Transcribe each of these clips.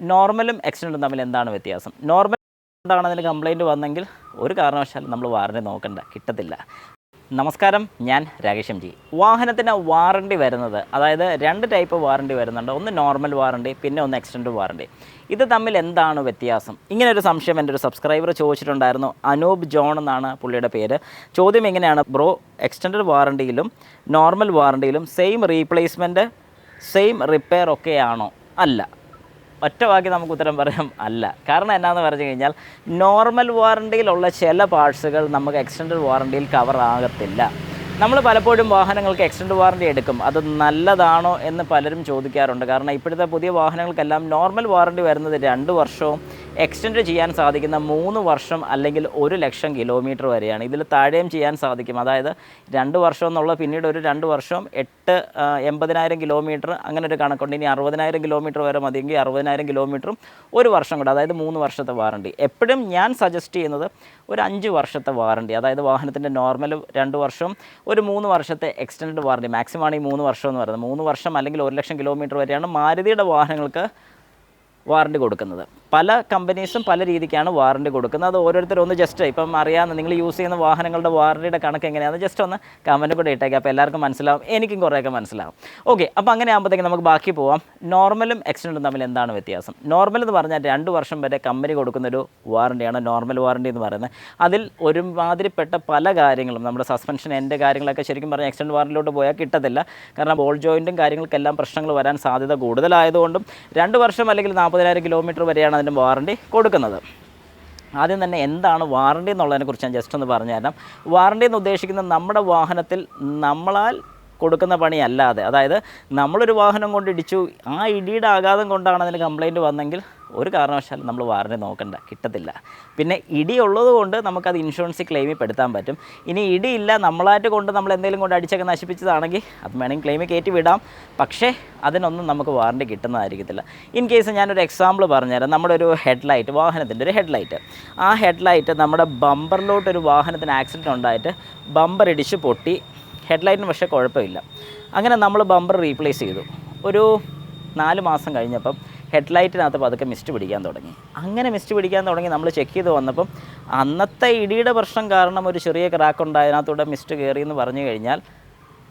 നോർമലും എക്സ്റ്റൻഡും തമ്മിൽ എന്താണ് വ്യത്യാസം? നോർമൽ എന്താണ് അതിന് കംപ്ലൈന്റ് വന്നെങ്കിൽ ഒരു കാരണവശാലും നമ്മൾ വാറണ്ടി നോക്കണ്ട കിട്ടത്തില്ല. നമസ്കാരം ഞാൻ രാകേഷ് എം ജി. വാഹനത്തിന് വാറണ്ടി വരുന്നത് അതായത് രണ്ട് ടൈപ്പ് വാറണ്ടി വരുന്നുണ്ട്. ഒന്ന് നോർമൽ വാറണ്ടി പിന്നെ ഒന്ന് എക്സ്റ്റൻഡ് വാറണ്ടി ഇത് തമ്മിൽ എന്താണ് വ്യത്യാസം? ഇങ്ങനെ ഒരു സംശയം എന്റെ ഒരു സബ്സ്ക്രൈബർ ചോദിച്ചിട്ടുണ്ടായിരുന്നു. അനൂപ് ജോൺ എന്നാണ് പുള്ളിയുടെ പേര്. ചോദ്യം എങ്ങനെയാണ് ബ്രോ എക്സ്റ്റൻഡ് വാറണ്ടിയിലും നോർമൽ വാറണ്ടിയിലും സെയിം റീപ്ലേസ്മെന്റ് സെയിം റിപ്പയർ ഒക്കെയാണോ അല്ല. ഒറ്റ വാക്കി നമുക്ക് ഉത്തരം പറയാം അല്ല. കാരണം എന്നാന്ന് പറഞ്ഞു കഴിഞ്ഞാൽ നോർമൽ വാറണ്ടിയിലുള്ള ചില പാർട്സുകൾ നമുക്ക് എക്സ്റ്റൻഡ് വാറണ്ടിയിൽ കവർ ആകത്തില്ല. നമ്മൾ പലപ്പോഴും വാഹനങ്ങൾക്ക് എക്സ്റ്റൻഡ് വാറണ്ടി എടുക്കും. അത് നല്ലതാണോ എന്ന് പലരും ചോദിക്കാറുണ്ട്. കാരണം ഇപ്പോഴത്തെ പുതിയ വാഹനങ്ങൾക്കെല്ലാം നോർമൽ വാറണ്ടി വരുന്നത് രണ്ട് വർഷവും എക്സ്റ്റെൻഡ് ചെയ്യാൻ സാധിക്കുന്ന മൂന്ന് വർഷം അല്ലെങ്കിൽ ഒരു ലക്ഷം കിലോമീറ്റർ വരെയാണ്. ഇതിൽ താഴെയും ചെയ്യാൻ സാധിക്കും. അതായത് രണ്ട് വർഷം എന്നുള്ള പിന്നീട് ഒരു രണ്ട് വർഷം എട്ട് എൺപതിനായിരം കിലോമീറ്റർ അങ്ങനെ ഒരു കണക്കുണ്ട്. ഇനി അറുപതിനായിരം കിലോമീറ്റർ വരെ മതിയെങ്കിൽ അറുപതിനായിരം കിലോമീറ്ററും ഒരു വർഷം കൂടെ അതായത് മൂന്ന് വർഷത്തെ വാറണ്ടി എപ്പോഴും ഞാൻ സജസ്റ്റ് ചെയ്യുന്നത് ഒരു അഞ്ച് വർഷത്തെ വാറണ്ടി അതായത് വാഹനത്തിന്റെ നോർമൽ രണ്ട് വർഷം ഒരു മൂന്ന് വർഷത്തെ എക്സ്റ്റൻഡ് വാറണ്ടി മാക്സിമം ആണ് ഈ മൂന്ന് വർഷം എന്ന് പറയുന്നത്. മൂന്ന് വർഷം അല്ലെങ്കിൽ ഒരു ലക്ഷം കിലോമീറ്റർ വരെയാണ് മാരുതിയുടെ വാഹനങ്ങൾക്ക് വാറണ്ടി കൊടുക്കുന്നത്. പല കമ്പനീസും പല രീതിക്കാണ് വാറണ്ടി കൊടുക്കുന്നത്. അത് ഓരോരുത്തരും ഒന്ന് ജസ്റ്റ് ഇപ്പം അറിയാവുന്ന നിങ്ങൾ യൂസ് ചെയ്യുന്ന വാഹനങ്ങളുടെ വാറണ്ടിയുടെ കണക്ക് എങ്ങനെയാണെന്ന് ജസ്റ്റ് ഒന്ന് കമന്റ് കൂടെ ഇട്ടേക്കാം. അപ്പോൾ എല്ലാവർക്കും മനസ്സിലാവും. എനിക്കും കുറേയൊക്കെ മനസ്സിലാവും. ഓക്കെ അപ്പോൾ അങ്ങനെ ആകുമ്പോഴത്തേക്ക് നമുക്ക് ബാക്കി പോവാം. നോർമലും എക്സ്റ്റൻഡും തമ്മിൽ എന്താണ് വ്യത്യാസം? നോർമൽ എന്ന് പറഞ്ഞാൽ രണ്ട് വർഷം വരെ കമ്പനി കൊടുക്കുന്നൊരു വാറണ്ടിയാണ് നോർമൽ വാറണ്ടി എന്ന് പറയുന്നത്. അതിൽ ഒരുമാതിരിപ്പെട്ട പല കാര്യങ്ങളും നമ്മുടെ സസ്പെൻഷൻ എന്റെ കാര്യങ്ങളൊക്കെ ശരിക്കും പറഞ്ഞാൽ എക്സ്റ്റൻഡ് വാറണ്ടിലോട്ട് പോയാൽ കിട്ടത്തില്ല. കാരണം ബോൾ ജോയിന്റും കാര്യങ്ങൾക്കെല്ലാം പ്രശ്നങ്ങൾ വരാൻ സാധ്യത കൂടുതലായതുകൊണ്ടും രണ്ട് വർഷം അല്ലെങ്കിൽ നാൽപ്പതിനായിരം കിലോമീറ്റർ വരെയാണ് അതിന്റെ വാറണ്ടി കൊടുക്കുന്നത്. ആദ്യം തന്നെ എന്താണ് വാറണ്ടി എന്നുള്ളതിനെ കുറിച്ച് ഞാൻ ജസ്റ്റ് ഒന്ന് പറഞ്ഞു തരാം. വാറണ്ടി എന്ന് ഉദ്ദേശിക്കുന്നത് നമ്മുടെ വാഹനത്തിൽ നമ്മളാൽ കൊടുക്കുന്ന പണി അല്ലാതെ അതായത് നമ്മളൊരു വാഹനം കൊണ്ട് ഇടിച്ചു ആ ഇടിയുടെ ആഘാതം കൊണ്ടാണ് അതിന് കംപ്ലൈന്റ് വന്നെങ്കിൽ ഒരു കാരണവശാലും നമ്മൾ വാറണ്ടി നോക്കണ്ട കിട്ടത്തില്ല. പിന്നെ ഇടി ഉള്ളത് കൊണ്ട് നമുക്കത് ഇൻഷുറൻസ് ക്ലെയിമിൽ പെടുത്താൻ പറ്റും. ഇനി ഇടിയില്ല നമ്മളായിട്ട് കൊണ്ട് നമ്മൾ എന്തെങ്കിലും കൊണ്ട് അടിച്ചൊക്കെ നശിപ്പിച്ചതാണെങ്കിൽ അത് വേണമെങ്കിൽ ക്ലെയിമിൽ കയറ്റി വിടാം. പക്ഷേ അതിനൊന്നും നമുക്ക് വാറണ്ടി കിട്ടുന്നതായിരിക്കത്തില്ല. ഇൻ കേസ് ഞാനൊരു എക്സാമ്പിൾ പറഞ്ഞുതരാം. നമ്മുടെ ഒരു ഹെഡ്ലൈറ്റ് വാഹനത്തിന്റെ ഒരു ഹെഡ്ലൈറ്റ്. ആ ഹെഡ്ലൈറ്റ് നമ്മുടെ ബമ്പറിലോട്ട് ഒരു വാഹനത്തിന് ആക്സിഡന്റ് ഉണ്ടായിട്ട് ബമ്പർ ഇടിച്ച് പൊട്ടി. ഹെഡ്ലൈറ്റിന് പക്ഷേ കുഴപ്പമില്ല. അങ്ങനെ നമ്മൾ ബമ്പർ റീപ്ലേസ് ചെയ്തു. ഒരു നാല് മാസം കഴിഞ്ഞപ്പം ഹെഡ്ലൈറ്റിനകത്ത് പതുക്കെ മിസ്റ്റ് പിടിക്കാൻ തുടങ്ങി. അങ്ങനെ മിസ്റ്റ് പിടിക്കാൻ തുടങ്ങി നമ്മൾ ചെക്ക് ചെയ്ത് വന്നപ്പം അന്നത്തെ ഇടിയുടെ പ്രശ്നം കാരണം ഒരു ചെറിയ ക്രാക്ക് ഉണ്ടായതിനകത്തൂടെ മിസ്റ്റ് കയറി എന്ന് പറഞ്ഞു കഴിഞ്ഞാൽ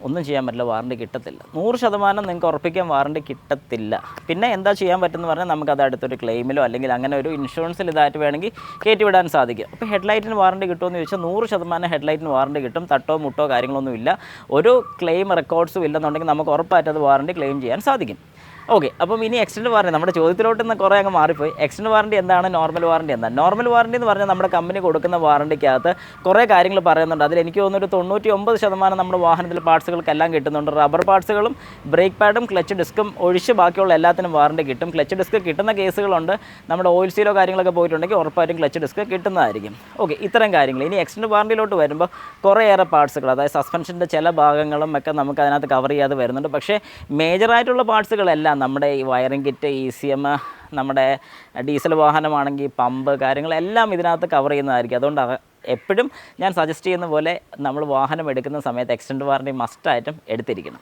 ഒന്നും ചെയ്യാൻ പറ്റില്ല വാറണ്ടി കിട്ടത്തില്ല. നൂറ് ശതമാനം നിങ്ങൾക്ക് ഉറപ്പിക്കാൻ വാറണ്ടി കിട്ടത്തില്ല. പിന്നെ എന്താ ചെയ്യാൻ പറ്റുമെന്ന് പറഞ്ഞാൽ നമുക്ക് അത് അടുത്തൊരു ക്ലെയിമിലോ അല്ലെങ്കിൽ അങ്ങനെ ഒരു ഇൻഷുറൻസിൽ ഇതായിട്ട് വേണമെങ്കിൽ കയറ്റിവിടാൻ സാധിക്കും. അപ്പോൾ ഹെഡ്ലൈറ്റിന് വാറണ്ടി കിട്ടുമെന്ന് ചോദിച്ചാൽ നൂറ് ശതമാനം ഹെഡ്ലൈറ്റിന് വാറണ്ടി കിട്ടും തട്ടോ മുട്ടോ കാര്യങ്ങളൊന്നും ഇല്ല ഒരു ക്ലെയിം റെക്കോർഡ്സും ഇല്ലെന്നുണ്ടെങ്കിൽ നമുക്ക് ഉറപ്പായിട്ട് അത് വാറണ്ടി ക്ലെയിം ചെയ്യാൻ സാധിക്കും. ഓക്കെ അപ്പം ഇനി എക്സ്റ്റൻഡ് വാറണ്ടി നമ്മുടെ ചോദ്യത്തിലോട്ട് നിന്ന് കുറേ അങ്ങ് മാറിപ്പോയി. എക്സ്റ്റൻഡ് വാറണ്ടി എന്താണ്? നോർമൽ വാറണ്ടി എന്താണ്? നോർമൽ വാറണ്ടി എന്ന് പറഞ്ഞാൽ നമ്മുടെ കമ്പനി കൊടുക്കുന്ന വാറണ്ടിക്കകത്ത് കുറേ കാര്യങ്ങൾ പറയുന്നുണ്ട്. അതിൽ എനിക്ക് തോന്നുന്നു ഒരു തൊണ്ണൂറ്റി ഒമ്പത് ശതമാനം നമ്മുടെ വാഹനത്തിലെ പാർട്സുകൾക്കെല്ലാം കിട്ടുന്നുണ്ട്. റബ്ബർ പാർട്സുകളും ബ്രേക്ക് പാഡും ക്ലച്ച് ഡിസ്കും ഒഴിച്ച് ബാക്കിയുള്ള എല്ലാത്തിനും വാറണ്ടി കിട്ടും. ക്ലച്ച് ഡിസ്ക് കിട്ടുന്ന കേസുകളുണ്ട്. നമ്മുടെ ഓയിൽ സീലോ കാര്യങ്ങളൊക്കെ പോയിട്ടുണ്ടെങ്കിൽ ഉറപ്പായിട്ടും ക്ലച്ച് ഡിസ്ക് കിട്ടുന്നതായിരിക്കും. ഓക്കെ ഇത്തരം കാര്യങ്ങൾ. ഇനി എക്സ്റ്റൻഡ് വാറണ്ടിയിലോട്ട് വരുമ്പോൾ കുറേയേറെ പാർട്സുകൾ അതായത് സസ്പെൻഷന്റെ ചില ഭാഗങ്ങളും ഒക്കെ നമുക്ക് അതിനകത്ത് കവർ ചെയ്യാതെ വരുന്നുണ്ട്. പക്ഷേ മേജറായിട്ടുള്ള പാർട്സുകളെല്ലാം നമ്മുടെ ഈ wiring kit E C M നമ്മുടെ ഡീസൽ വാഹനമാണെങ്കിൽ പമ്പ് കാര്യങ്ങളെല്ലാം ഇതിനകത്ത് കവർ ചെയ്യുന്നതായിരിക്കും. അതുകൊണ്ട് എപ്പോഴും ഞാൻ സജസ്റ്റ് ചെയ്യുന്ന പോലെ നമ്മൾ വാഹനം എടുക്കുന്ന സമയത്ത് എക്സ്റ്റൻഡ് വാറണ്ടി മസ്റ്റായിട്ടും എടുത്തിരിക്കണം.